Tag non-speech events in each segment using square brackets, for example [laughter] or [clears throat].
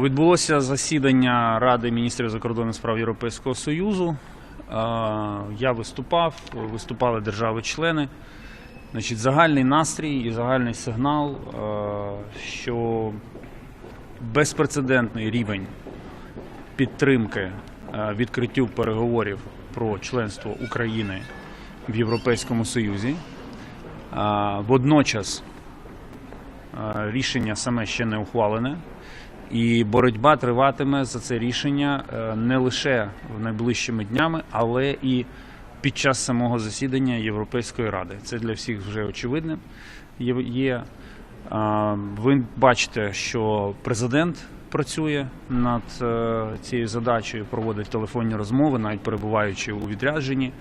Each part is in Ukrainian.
Відбулося засідання Ради міністрів закордонних справ Європейського Союзу. Е, Я виступав, виступали держави-члени. Загальний настрій і загальний сигнал, е, що безпрецедентний рівень підтримки е, відкриттю переговорів про членство України в Європейському Союзі. Водночас рішення саме ще не ухвалене. І боротьба триватиме за це рішення е, не лише в найближчими днями, але і під час самого засідання Європейської ради. Це для всіх вже очевидним. Є, ви бачите, що президент працює над е, цією задачею, проводить телефонні розмови, навіть перебуваючи у відрядженні.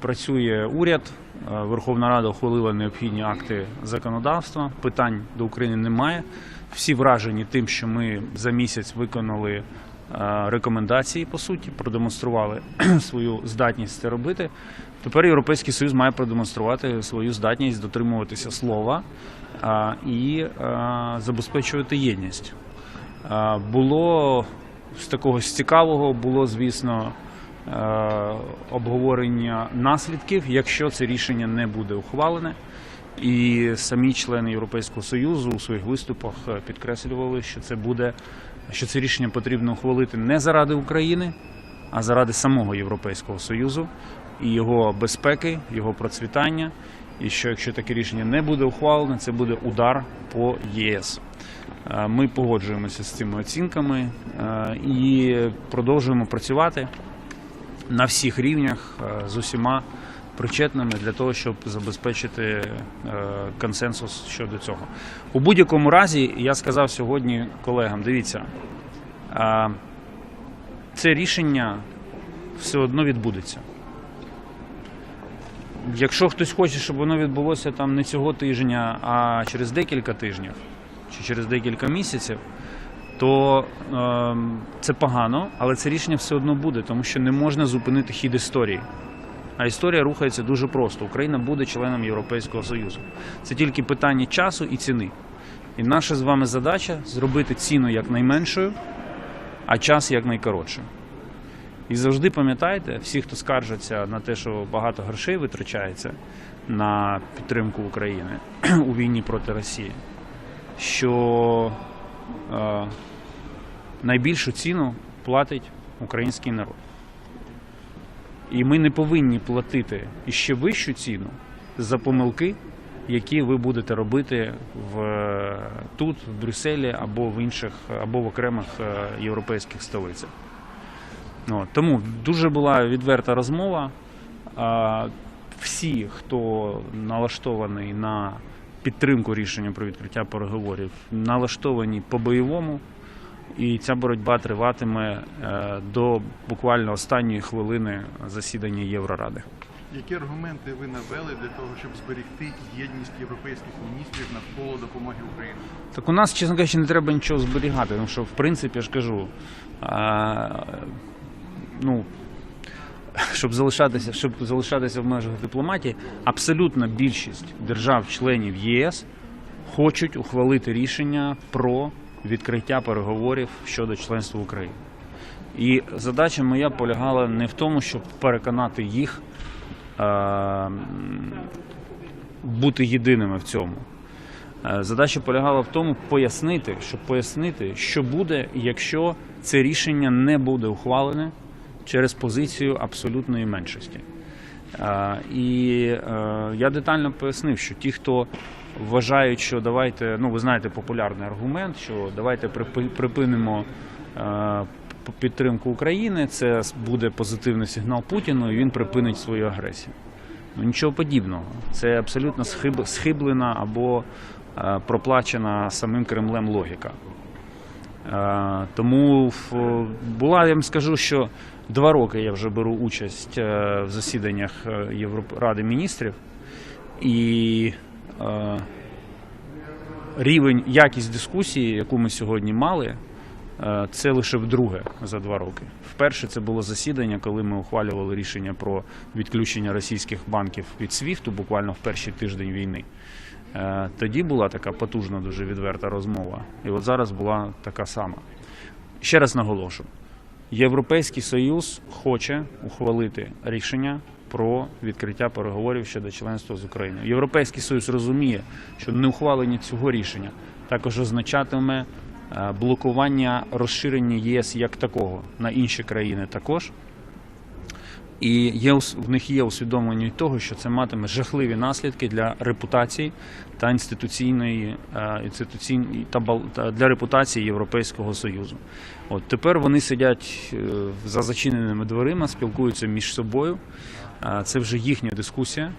Працює уряд, е, Верховна Рада ухвалила необхідні акти законодавства. Питань до України немає. Всі вражені тим, що ми за місяць виконали е, рекомендації, по суті, продемонстрували [clears throat] свою здатність це робити. Тепер Європейський Союз має продемонструвати свою здатність дотримуватися слова і забезпечувати єдність. Було з такого цікавого, було, звісно, е, обговорення наслідків, якщо це рішення не буде ухвалене. І самі члени Європейського Союзу у своїх виступах е, підкреслювали, що це буде, що це рішення потрібно ухвалити не заради України, а заради самого Європейського Союзу і його безпеки, його процвітання. І що якщо таке рішення не буде ухвалене, це буде удар по ЄС. Е, Ми погоджуємося з цими оцінками е, і продовжуємо працювати на всіх рівнях з усіма причетними для того, щоб забезпечити е, консенсус щодо цього. У будь-якому разі, я сказав сьогодні колегам: дивіться, це рішення все одно відбудеться. Якщо хтось хоче, щоб воно відбулося там не цього тижня, а через декілька тижнів чи через декілька місяців, то е, це погано, але це рішення все одно буде, тому що не можна зупинити хід історії. А історія рухається дуже просто. Україна буде членом Європейського Союзу. Це тільки питання часу і ціни. І наша з вами задача зробити ціну якнайменшою, а час якнайкоротшим. І завжди пам'ятайте, всі, хто скаржаться на те, що багато грошей витрачається на підтримку України [clears throat] у війні проти Росії, що е, найбільшу ціну платить український народ. І ми не повинні платити іще вищу ціну за помилки, які ви будете робити в, тут, в Брюсселі або в інших, або в окремих е, європейських столицях. От, тому дуже була відверта розмова. Всі, хто налаштований на підтримку рішення про відкриття переговорів, налаштовані по-бойовому, і ця боротьба триватиме е, до буквально останньої хвилини засідання Євроради. Які аргументи ви навели для того, щоб зберегти єдність європейських міністрів навколо допомоги Україні? Так у нас, чесно кажучи, не треба нічого зберігати, тому що, в принципі, я ж кажу, а, ну, [laughs] щоб залишатися, щоб залишатися в межах дипломатії, абсолютна більшість держав-членів ЄС хочуть ухвалити рішення про відкриття переговорів щодо членства України. І задача моя полягала не в тому, щоб переконати їх е, бути єдиними в цьому. Е, Задача полягала в тому пояснити, щоб пояснити, що буде, якщо це рішення не буде ухвалене через позицію абсолютної меншості. Е, І е, я детально пояснив, що ті, хто вважають, що давайте, ну ви знаєте популярний аргумент, що давайте припинимо е, підтримку України, це буде позитивний сигнал Путіну, і він припинить свою агресію. Ну нічого подібного. Це абсолютно схиб- схиблена або е, проплачена самим Кремлем логіка. Е, Тому була, я вам скажу, що два роки я вже беру участь в засіданнях Ради міністрів, і рівень, якість дискусії, яку ми сьогодні мали, е, це лише вдруге за два роки. Вперше це було засідання, коли ми ухвалювали рішення про відключення російських банків від СВІФТу буквально в перший тиждень війни. Е, Тоді була така потужна, дуже відверта розмова. І от зараз була така сама. Ще раз наголошую: Європейський Союз хоче ухвалити рішення про відкриття переговорів щодо членства з Україною. Європейський Союз розуміє, що неухвалення цього рішення також означатиме е, блокування розширення ЄС як такого на інші країни також. І є в них є усвідомлення того, що це матиме жахливі наслідки для репутації та інституційної е, інституційної та для репутації Європейського союзу. От тепер вони сидять е, за зачиненими дверима, спілкуються між собою. Е, Це вже їхня дискусія.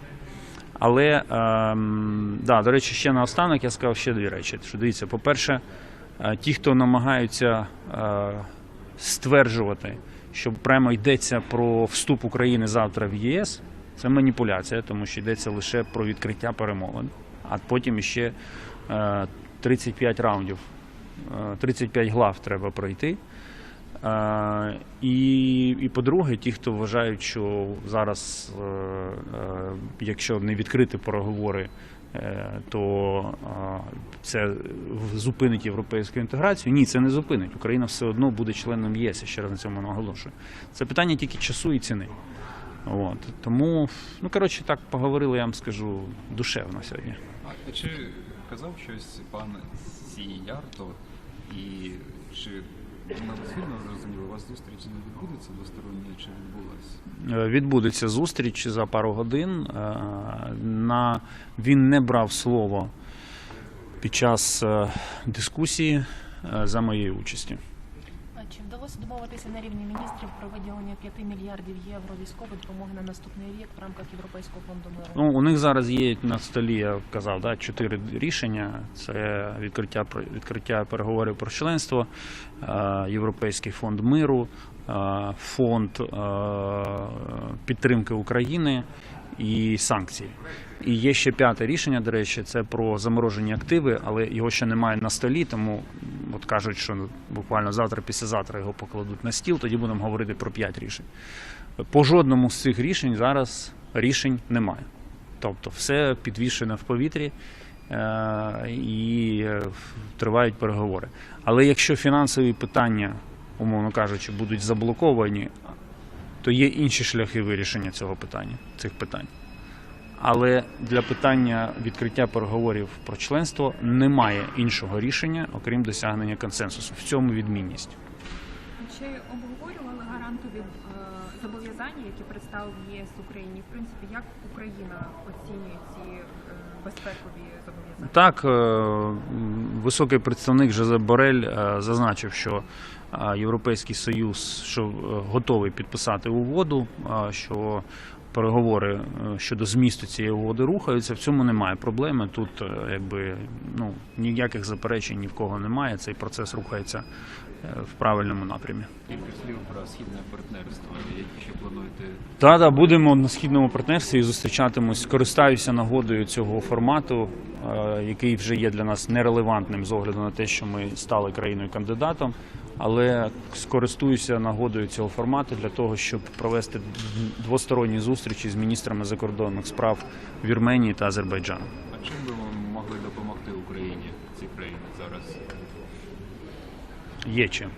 Але ем, да, до речі, ще наостанок я сказав ще дві речі. Що дивіться, по-перше, е, ті, хто намагаються стверджувати, що прямо йдеться про вступ України завтра в ЄС, це маніпуляція, тому що йдеться лише про відкриття перемовин, а потім іще е, 35 раундів, е, 35 глав треба пройти. Е, І, і по-друге, ті, хто вважають, що зараз, е, е, якщо не відкрити переговори, е, то е, це зупинить європейську інтеграцію. Ні, це не зупинить. Україна все одно буде членом ЄС. Я ще раз на цьому наголошую. Це питання тільки часу і ціни. От. Тому, ну коротше, так поговорили, я вам скажу, душевно сьогодні. А чи казав щось пан Сіярто і чи ми сильно зрозуміли, у вас зустріч не відбудеться двостороння чи відбулась? Е, Відбудеться зустріч за пару годин. Е, На він не брав слово під час е, дискусії за моєю участі. Чи вдалося домовитися на рівні міністрів про виділення 5 мільярдів євро військової допомоги на наступний рік в рамках Європейського фонду миру? Ну, у них зараз є на столі, я казав, да, чотири рішення: це відкриття відкриття переговорів про членство, е, Європейський фонд миру, е, фонд е, підтримки України і санкції. І є ще п'яте рішення, до речі, це про заморожені активи, але його ще немає на столі, тому от кажуть, що буквально завтра, післязавтра його покладуть на стіл, тоді будемо говорити про п'ять рішень. По жодному з цих рішень зараз рішень немає. Тобто все підвішено в повітрі е, і е, тривають переговори. Але якщо фінансові питання, умовно кажучи, будуть заблоковані, то є інші шляхи вирішення цього питання, цих питань. Але для питання відкриття переговорів про членство немає іншого рішення, окрім досягнення консенсусу. В цьому відмінність. Чи обговорювали гарантові е, зобов'язання, які представив ЄС Україні? В принципі, як Україна оцінює ці е, безпекові зобов'язання? Так, е, високий представник Жозеп Борель зазначив, що Європейський Союз що готовий підписати угоду, що переговори е, щодо змісту цієї угоди рухаються. В цьому немає проблеми. Тут е, якби ну ніяких заперечень ні в кого немає. Цей процес рухається е, в правильному напрямі. Кілька слів про східне партнерство, які ще плануєте Так, да, будемо на східному партнерстві і зустрічатимось. Користаюся нагодою цього формату, який вже є для нас нерелевантним з огляду на те, що ми стали країною кандидатом. Але скористуюся нагодою цього формату для того, щоб провести двосторонні зустрічі з міністрами закордонних справ Вірменії та Азербайджану. А чим би ви могли допомогти Україні ці країни зараз? Є чим.